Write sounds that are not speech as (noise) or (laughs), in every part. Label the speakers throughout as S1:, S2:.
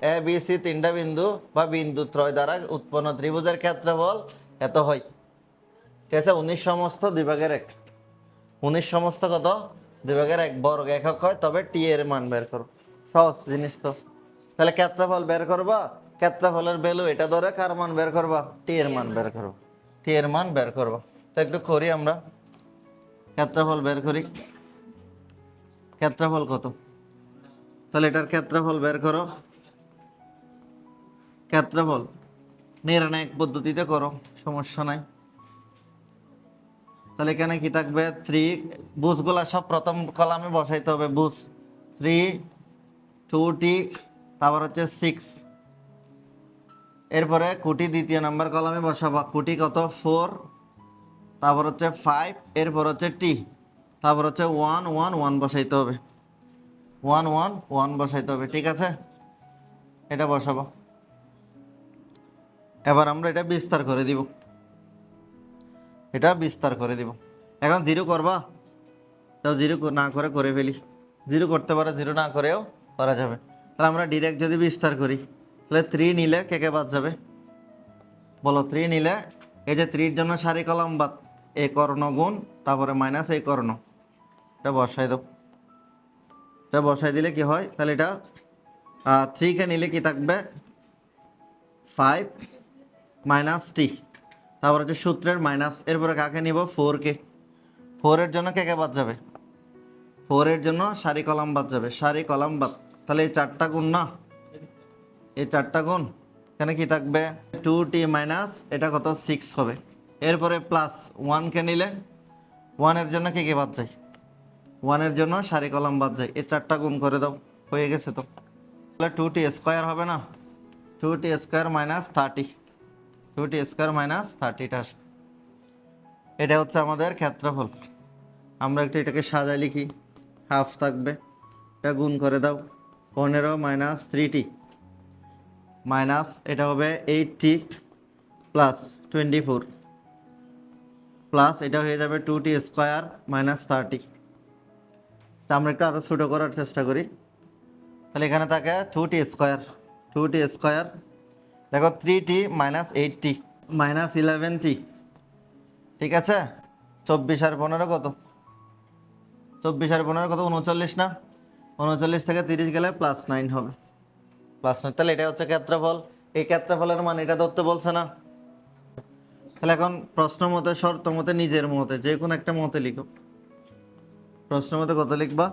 S1: এ, B, C, তিনটা বিন্দু বা বিন্দু ত্রয় দ্বারা উৎপন্ন ত্রিভুজের ক্ষেত্রফল এত হয়। ঠিক আছে, উনিশ সমস্ত দুই এক। উনিশ সমস্ত কত? দুই এক বর্গ একক হয়, তবে টি এর মান বের করো। সহজ জিনিস তো। তাহলে ক্ষেত্রফল বের করবা, ক্ষেত্রফলের ভ্যালু এটা ধরে কার মান বের করবা? টি এর মান বের করবা টি এর মান বের করবা। তো একটু করি আমরা। ক্ষেত্রফল বের করি। ক্ষেত্রফল কত? তাহলে এটার ক্ষেত্রফল বের করো। ক্ষেত্রফল নির্ণায়ক পদ্ধতিতে করো, সমস্যা নাই। তাহলে এখানে কি থাকবে? থ্রি বুসগুলা সব প্রথম কলামে বসাইতে হবে বুস থ্রি টু টি তারপর হচ্ছে সিক্স এরপরে কুটি দ্বিতীয় নাম্বার কলামে বসাবা। কুটি কত? ফোর তারপর হচ্ছে ফাইভ এরপর হচ্ছে টি তারপর হচ্ছে ওয়ান ওয়ান ওয়ান বসাইতে হবে। ওয়ান ওয়ান ওয়ান বসাইতে হবে, ঠিক আছে? এটা বসাবো। এবার আমরা এটা বিস্তার করে দিব। এটা বিস্তার করে দিব। এখন জিরো করবা? তাও জিরো না করে করে ফেলি। জিরো করতে পারো, জিরো না করেও করা যাবে। তাহলে আমরা ডিরেক্ট যদি বিস্তার করি, তাহলে থ্রি নিলে কে কে বাদ যাবে? বলো থ্রি নিলে এই যে থ্রির জন্য সারি কলম বাদ, এ কর্ণ গুণ, তারপরে মাইনাস এই কর্ণ। এটা বসাই দাও। এটা বসাই দিলে কি হয়? তাহলে এটা থ্রিকে নিলে কি থাকবে? Five minus t. তারপর হচ্ছে সূত্রের মাইনাস। এরপরে কাকে নিব? ফোরকে ফোরের জন্য কে কে বাদ যাবে? ফোরের জন্য সারি কলাম বাদ যাবে। সারি কলাম বাদ। তাহলে এই চারটা গুণ না? এই চারটা গুণ। এখানে কি থাকবে? টু টি মাইনাস এটা কত? সিক্স হবে। এরপরে প্লাস ওয়ানকে নিলে? ওয়ানের জন্য কে কে বাদ যায়? ওয়ানের জন্য সারি কলাম বাদ যায়। এই চারটা গুণ করে দাও। হয়ে গেছে তো। তাহলে টু টি স্কোয়ার হবে না? Two t square minus thirty two t square minus থার্টিটা আসবে। এটা হচ্ছে আমাদের ক্ষেত্রফল। আমরা একটু এটাকে সাজাই লিখি। হাফ থাকবে। এটা গুণ করে দাও। পনেরো মাইনাস থ্রি টি মাইনাস এটা হবে eight t plus twenty four plus এটা হয়ে যাবে two t square minus thirty তা আমরা একটু আরও ছোটো করার চেষ্টা করি। তাহলে এখানে থাকে two t square two t square দেখো three t minus eight t minus eleven t ঠিক আছে? চব্বিশ আর পনেরো কত? চব্বিশ আর পনেরো কত? উনচল্লিশ না? উনচল্লিশ থেকে তিরিশ গেলে প্লাস নাইন হবে। প্লাস নাইন তাহলে এটা হচ্ছে ক্ষেত্রফল। এই ক্ষেত্রফলের মান এটা ধরতে বলছে না। তাহলে এখন প্রশ্ন মতে, শর্ত মতে, নিজের মতে, যে কোনো একটা মতে লিখো। প্রশ্ন মতে কত লিখবা?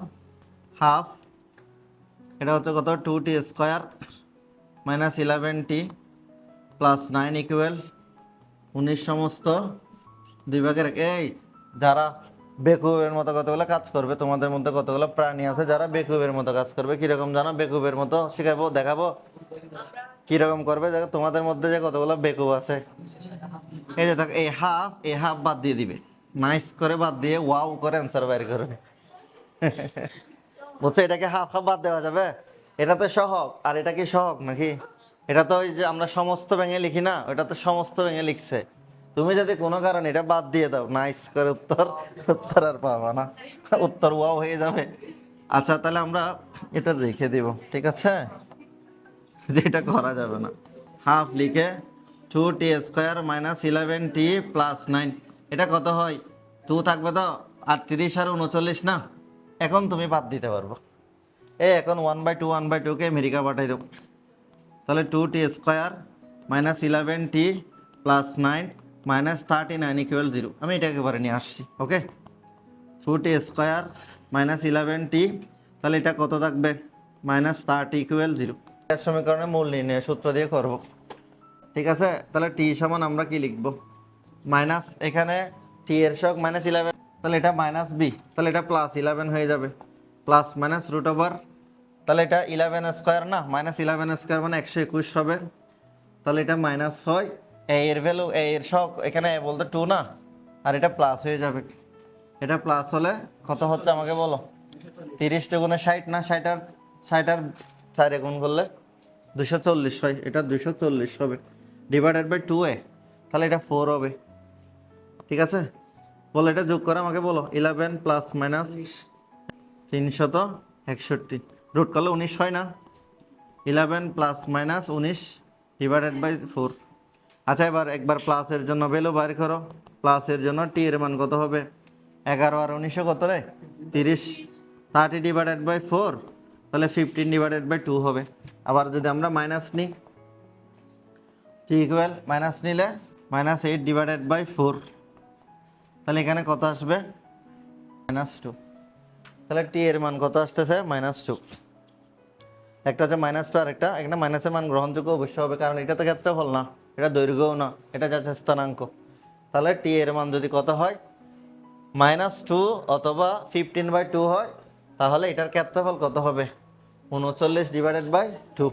S1: হাফ এটা হচ্ছে কত? Two t square minus eleven t plus nine equal উনিশ সমস্ত দুই ভাগের এই, যারা বেকুবের মতো কতগুলো কাজ করবে, তোমাদের মধ্যে কতগুলো প্রাণী আছে যারা বেকুবের মতো কাজ করবে? কীরকম জানো? বেকুবের মতো শিখাবো, দেখাবো? কীরকম করবে? দেখো, তোমাদের মধ্যে যে কতগুলো বেকুব আছে। এই যে দেখো, এই হাফ এই হাফ বাদ দিয়ে দিবে। নাইস করে বাদ দিয়ে ওয়াও করে অ্যান্সার বাইর করবে। (laughs) বুঝছ এটাকে হাফ হাফ বাদ দেওয়া যাবে? এটা তো সহক আর এটা কি সহক নাকি? এটা তো ওই যে আমরা সমস্ত ভেঙে লিখি না, ওটা তো সমস্ত ভেঙে লিখছে। তুমি যদি কোনো কারণে এটা বাদ দিয়ে দাও, নাইস করে উত্তর উত্তর আর পাবা না। উত্তর ওয়াও হয়ে যাবে। আচ্ছা তাহলে আমরা এটা রেখে দিব, ঠিক আছে? যে এটা করা যাবে না। হাফ লিখে two t square minus eleven t plus nine এটা কত হয়? টু থাকবে তো আটত্রিশ আর উনচল্লিশ না? এখন তুমি বাদ দিতে পারব। এই এখন one by two one by টুকে আমেরিকা পাঠাই দেবো। তাহলে two t square minus eleven t plus nine minus thirty nine equal zero আমি এটা একেবারে নিয়ে আসছি okay two t square minus eleven t তাহলে এটা কত থাকবে? মাইনাস থার্টি ইকুয়াল জিরো এর সমীকরণে মূল নির্ণয় সূত্র দিয়ে করব। ঠিক আছে? তাহলে টি সমান আমরা কি লিখব? মাইনাস এখানে টি এর শক মাইনাস ইলেভেন তাহলে এটা মাইনাস বি তাহলে এটা প্লাস ইলেভেন হয়ে যাবে। প্লাস মাইনাস রুট ওভার তাহলে এটা ইলেভেন স্কোয়ার না? মাইনাস ইলেভেন স্কোয়ার মানে একশো একুশ হবে। তাহলে এটা মাইনাস হয়। এ এর ভ্যালু এ এর শখ এখানে এ বলতে টু না? আর এটা প্লাস হয়ে যাবে। এটা প্লাস হলে কত হচ্ছে আমাকে বলো? তিরিশ দুগুণে ষাট না? ষাট আর ষাট আর চারে গুণ করলে দুশো চল্লিশ হয়। এটা দুশো চল্লিশ হবে। ডিভাইডেড বাই টু এ তাহলে এটা ফোর হবে। ঠিক আছে? বলো এটা যোগ করে আমাকে বলো। ইলেভেন প্লাস মাইনাস তিনশত একষট্টি। রুট করলে উনিশ হয় না। ইলেভেন প্লাস মাইনাস উনিশ ডিভাইডেড বাই ফোর আচ্ছা এবার একবার প্লাসের জন্য ভ্যালু বাইর করো। প্লাসের জন্য টি এর মান কত হবে? এগারো আর উনিশশো কত রে? তিরিশ। থার্টি ডিভাইডেড বাই ফোর তাহলে ফিফটিন ডিভাইডেড বাই টু হবে। আবার যদি আমরা মাইনাস নিই টি ইকুয়াল মাইনাস নিলে minus eight divided by four তাহলে এখানে কত আসবে? মাইনাস টু তাহলে টি এর মান কত আসতেছে? মাইনাস টু একটা হচ্ছে মাইনাস টু আর একটা একটা মাইনাসের মান গ্রহণযোগ্য অবশ্যই হবে, কারণ এটা তো ক্ষেত্রফল না, এটা দৈর্ঘ্যও না, এটা যাচ্ছে স্থানাঙ্ক। তাহলে টি এর মান যদি কত হয়? মাইনাস টু অথবা ফিফটিন বাই টু হয়, তাহলে এটার ক্ষেত্রফল কত হবে? উনচল্লিশ ডিভাইডেড বাই টু